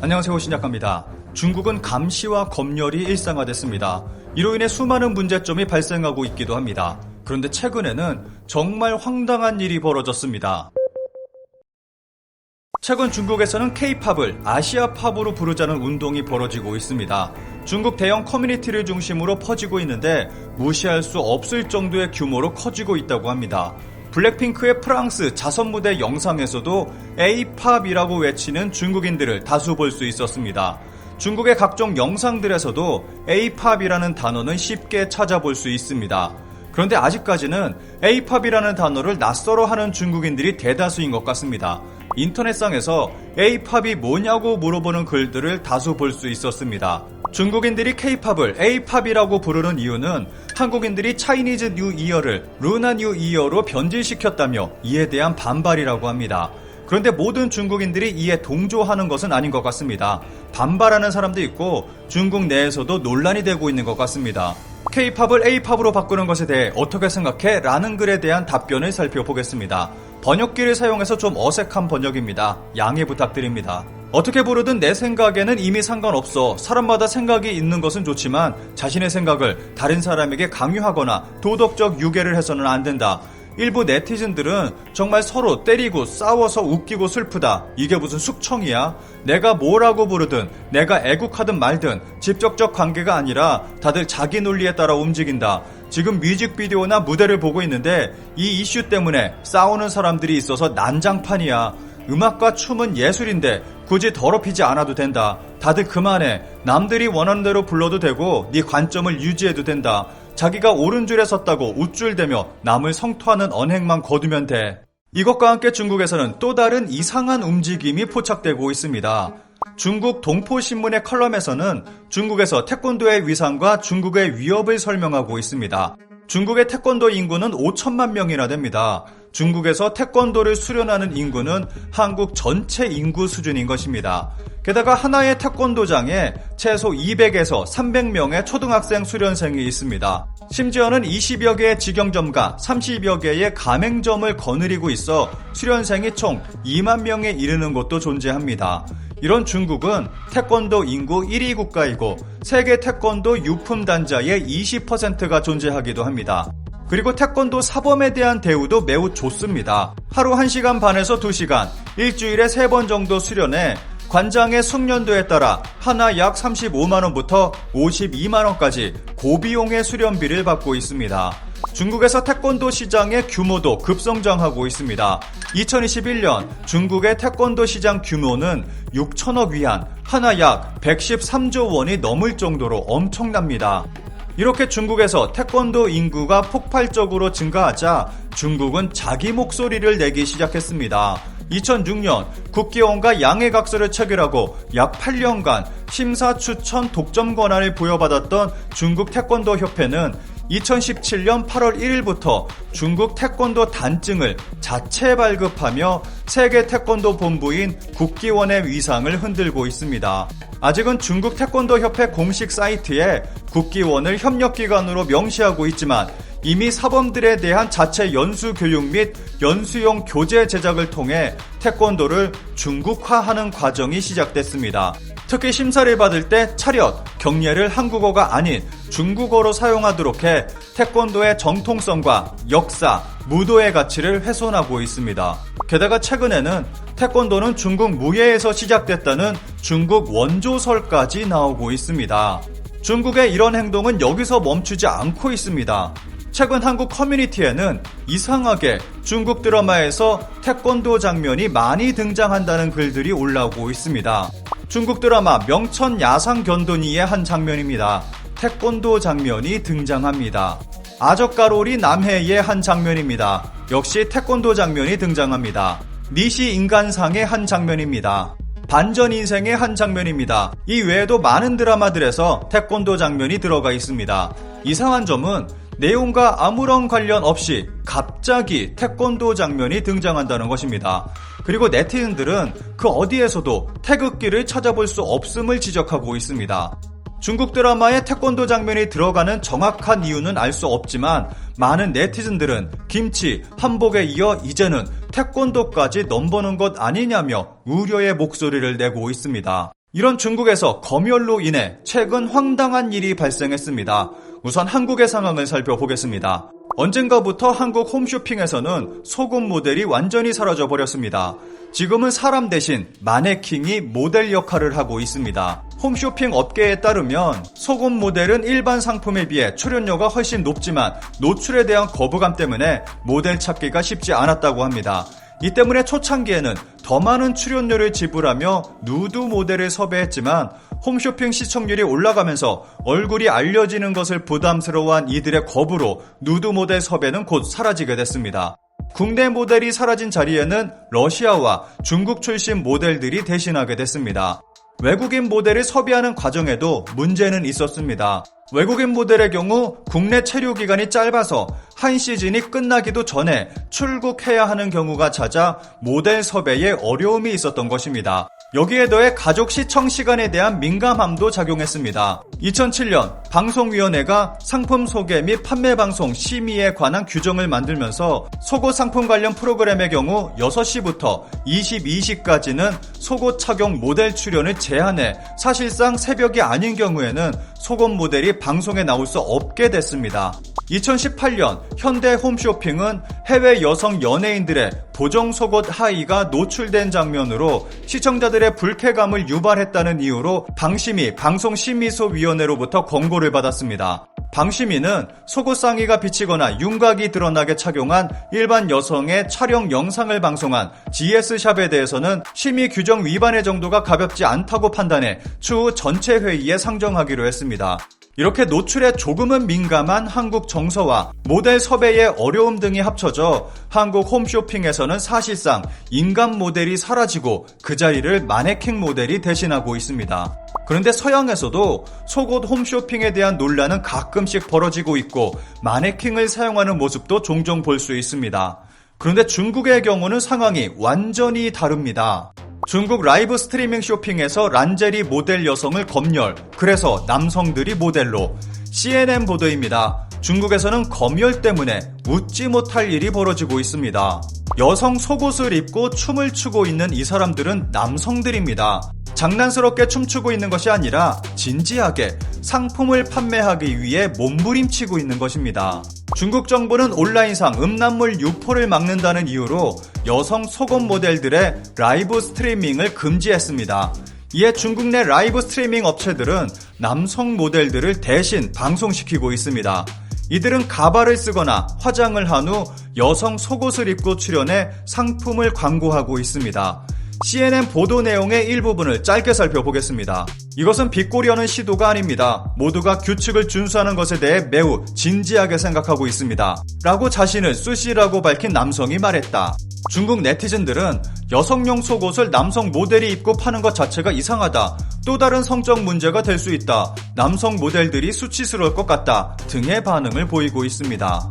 안녕하세요 신약갑니다. 중국은 감시와 검열이 일상화됐습니다. 이로 인해 수많은 문제점이 발생하고 있기도 합니다. 그런데 최근에는 정말 황당한 일이 벌어졌습니다. 최근 중국에서는 K-팝을 아시아 팝으로 부르자는 운동이 벌어지고 있습니다. 중국 대형 커뮤니티를 중심으로 퍼지고 있는데 무시할 수 없을 정도의 규모로 커지고 있다고 합니다. 블랙핑크의 프랑스 자선 무대 영상에서도 A-팝이라고 외치는 중국인들을 다수 볼 수 있었습니다. 중국의 각종 영상들에서도 A-팝이라는 단어는 쉽게 찾아볼 수 있습니다. 그런데 아직까지는 A-팝이라는 단어를 낯설어 하는 중국인들이 대다수인 것 같습니다. 인터넷상에서 A-팝이 뭐냐고 물어보는 글들을 다수 볼 수 있었습니다. 중국인들이 K-팝을 A-팝이라고 부르는 이유는 한국인들이 차이니즈 뉴 이어를 루나 뉴 이어로 변질시켰다며 이에 대한 반발이라고 합니다. 그런데 모든 중국인들이 이에 동조하는 것은 아닌 것 같습니다. 반발하는 사람도 있고 중국 내에서도 논란이 되고 있는 것 같습니다. K-팝을 A-팝으로 바꾸는 것에 대해 어떻게 생각해? 라는 글에 대한 답변을 살펴보겠습니다. 번역기를 사용해서 좀 어색한 번역입니다. 양해 부탁드립니다. 어떻게 부르든 내 생각에는 이미 상관없어. 사람마다 생각이 있는 것은 좋지만 자신의 생각을 다른 사람에게 강요하거나 도덕적 유괴를 해서는 안 된다. 일부 네티즌들은 정말 서로 때리고 싸워서 웃기고 슬프다. 이게 무슨 숙청이야? 내가 뭐라고 부르든 내가 애국하든 말든 직접적 관계가 아니라 다들 자기 논리에 따라 움직인다. 지금 뮤직비디오나 무대를 보고 있는데 이 이슈 때문에 싸우는 사람들이 있어서 난장판이야. 음악과 춤은 예술인데 굳이 더럽히지 않아도 된다. 다들 그만해. 남들이 원하는 대로 불러도 되고 네 관점을 유지해도 된다. 자기가 옳은 줄에 섰다고 우쭐대며 남을 성토하는 언행만 거두면 돼. 이것과 함께 중국에서는 또 다른 이상한 움직임이 포착되고 있습니다. 중국 동포신문의 컬럼에서는 중국에서 태권도의 위상과 중국의 위협을 설명하고 있습니다. 중국의 태권도 인구는 5천만 명이나 됩니다. 중국에서 태권도를 수련하는 인구는 한국 전체 인구 수준인 것입니다. 게다가 하나의 태권도장에 최소 200에서 300명의 초등학생 수련생이 있습니다. 심지어는 20여 개의 직영점과 30여 개의 가맹점을 거느리고 있어 수련생이 총 2만 명에 이르는 곳도 존재합니다. 이런 중국은 태권도 인구 1위 국가이고 세계 태권도 유품 단자의 20%가 존재하기도 합니다. 그리고 태권도 사범에 대한 대우도 매우 좋습니다. 하루 1시간 반에서 2시간, 일주일에 3번 정도 수련해 관장의 숙련도에 따라 하나 약 35만원부터 52만원까지 고비용의 수련비를 받고 있습니다. 중국에서 태권도 시장의 규모도 급성장하고 있습니다. 2021년 중국의 태권도 시장 규모는 6천억 위안, 하나 약 113조 원이 넘을 정도로 엄청납니다. 이렇게 중국에서 태권도 인구가 폭발적으로 증가하자 중국은 자기 목소리를 내기 시작했습니다. 2006년 국기원과 양해각서를 체결하고 약 8년간 심사 추천 독점 권한을 부여받았던 중국 태권도 협회는 2017년 8월 1일부터 중국 태권도 단증을 자체 발급하며 세계 태권도 본부인 국기원의 위상을 흔들고 있습니다. 아직은 중국 태권도 협회 공식 사이트에 국기원을 협력기관으로 명시하고 있지만 이미 사범들에 대한 자체 연수 교육 및 연수용 교재 제작을 통해 태권도를 중국화하는 과정이 시작됐습니다. 특히 심사를 받을 때 차렷, 경례를 한국어가 아닌 중국어로 사용하도록 해 태권도의 정통성과 역사, 무도의 가치를 훼손하고 있습니다. 게다가 최근에는 태권도는 중국 무예에서 시작됐다는 중국 원조설까지 나오고 있습니다. 중국의 이런 행동은 여기서 멈추지 않고 있습니다. 최근 한국 커뮤니티에는 이상하게 중국 드라마에서 태권도 장면이 많이 등장한다는 글들이 올라오고 있습니다. 중국 드라마 명천 야상 견돈이의 한 장면입니다. 태권도 장면이 등장합니다. 아적가롤이 남해의 한 장면입니다. 역시 태권도 장면이 등장합니다. 니시 인간상의 한 장면입니다. 반전 인생의 한 장면입니다. 이 외에도 많은 드라마들에서 태권도 장면이 들어가 있습니다. 이상한 점은 내용과 아무런 관련 없이 갑자기 태권도 장면이 등장한다는 것입니다. 그리고 네티즌들은 그 어디에서도 태극기를 찾아볼 수 없음을 지적하고 있습니다. 중국 드라마에 태권도 장면이 들어가는 정확한 이유는 알 수 없지만 많은 네티즌들은 김치, 한복에 이어 이제는 태권도까지 넘보는 것 아니냐며 우려의 목소리를 내고 있습니다. 이런 중국에서 검열로 인해 최근 황당한 일이 발생했습니다. 우선 한국의 상황을 살펴보겠습니다. 언젠가부터 한국 홈쇼핑에서는 속옷 모델이 완전히 사라져 버렸습니다. 지금은 사람 대신 마네킹이 모델 역할을 하고 있습니다. 홈쇼핑 업계에 따르면 속옷 모델은 일반 상품에 비해 출연료가 훨씬 높지만 노출에 대한 거부감 때문에 모델 찾기가 쉽지 않았다고 합니다. 이 때문에 초창기에는 더 많은 출연료를 지불하며 누드 모델을 섭외했지만 홈쇼핑 시청률이 올라가면서 얼굴이 알려지는 것을 부담스러워한 이들의 거부로 누드 모델 섭외는 곧 사라지게 됐습니다. 국내 모델이 사라진 자리에는 러시아와 중국 출신 모델들이 대신하게 됐습니다. 외국인 모델을 섭외하는 과정에도 문제는 있었습니다. 외국인 모델의 경우 국내 체류 기간이 짧아서 한 시즌이 끝나기도 전에 출국해야 하는 경우가 잦아 모델 섭외에 어려움이 있었던 것입니다. 여기에 더해 가족 시청 시간에 대한 민감함도 작용했습니다. 2007년 방송위원회가 상품 소개 및 판매 방송 심의에 관한 규정을 만들면서 속옷 상품 관련 프로그램의 경우 6시부터 22시까지는 속옷 착용 모델 출연을 제한해 사실상 새벽이 아닌 경우에는 속옷 모델이 방송에 나올 수 없게 됐습니다. 2018년 현대 홈쇼핑은 해외 여성 연예인들의 보정 속옷 하의가 노출된 장면으로 시청자들의 불쾌감을 유발했다는 이유로 방심이 방송심의소위원회로부터 권고를 받았습니다. 방심위는 속옷 상의가 비치거나 윤곽이 드러나게 착용한 일반 여성의 촬영 영상을 방송한 GS샵에 대해서는 심의 규정 위반의 정도가 가볍지 않다고 판단해 추후 전체 회의에 상정하기로 했습니다. 이렇게 노출에 조금은 민감한 한국 정서와 모델 섭외의 어려움 등이 합쳐져 한국 홈쇼핑에서는 사실상 인간 모델이 사라지고 그 자리를 마네킹 모델이 대신하고 있습니다. 그런데 서양에서도 속옷 홈쇼핑에 대한 논란은 가끔씩 벌어지고 있고 마네킹을 사용하는 모습도 종종 볼 수 있습니다. 그런데 중국의 경우는 상황이 완전히 다릅니다. 중국 라이브 스트리밍 쇼핑에서 란제리 모델 여성을 검열, 그래서 남성들이 모델로. CNN 보도입니다. 중국에서는 검열 때문에 웃지 못할 일이 벌어지고 있습니다. 여성 속옷을 입고 춤을 추고 있는 이 사람들은 남성들입니다. 장난스럽게 춤추고 있는 것이 아니라 진지하게 상품을 판매하기 위해 몸부림치고 있는 것입니다. 중국 정부는 온라인상 음란물 유포를 막는다는 이유로 여성 속옷 모델들의 라이브 스트리밍을 금지했습니다. 이에 중국 내 라이브 스트리밍 업체들은 남성 모델들을 대신 방송시키고 있습니다. 이들은 가발을 쓰거나 화장을 한 후 여성 속옷을 입고 출연해 상품을 광고하고 있습니다. CNN 보도 내용의 일부분을 짧게 살펴보겠습니다. 이것은 비꼬려는 시도가 아닙니다. 모두가 규칙을 준수하는 것에 대해 매우 진지하게 생각하고 있습니다. 라고 자신을 수시라고 밝힌 남성이 말했다. 중국 네티즌들은 여성용 속옷을 남성 모델이 입고 파는 것 자체가 이상하다. 또 다른 성적 문제가 될 수 있다. 남성 모델들이 수치스러울 것 같다. 등의 반응을 보이고 있습니다.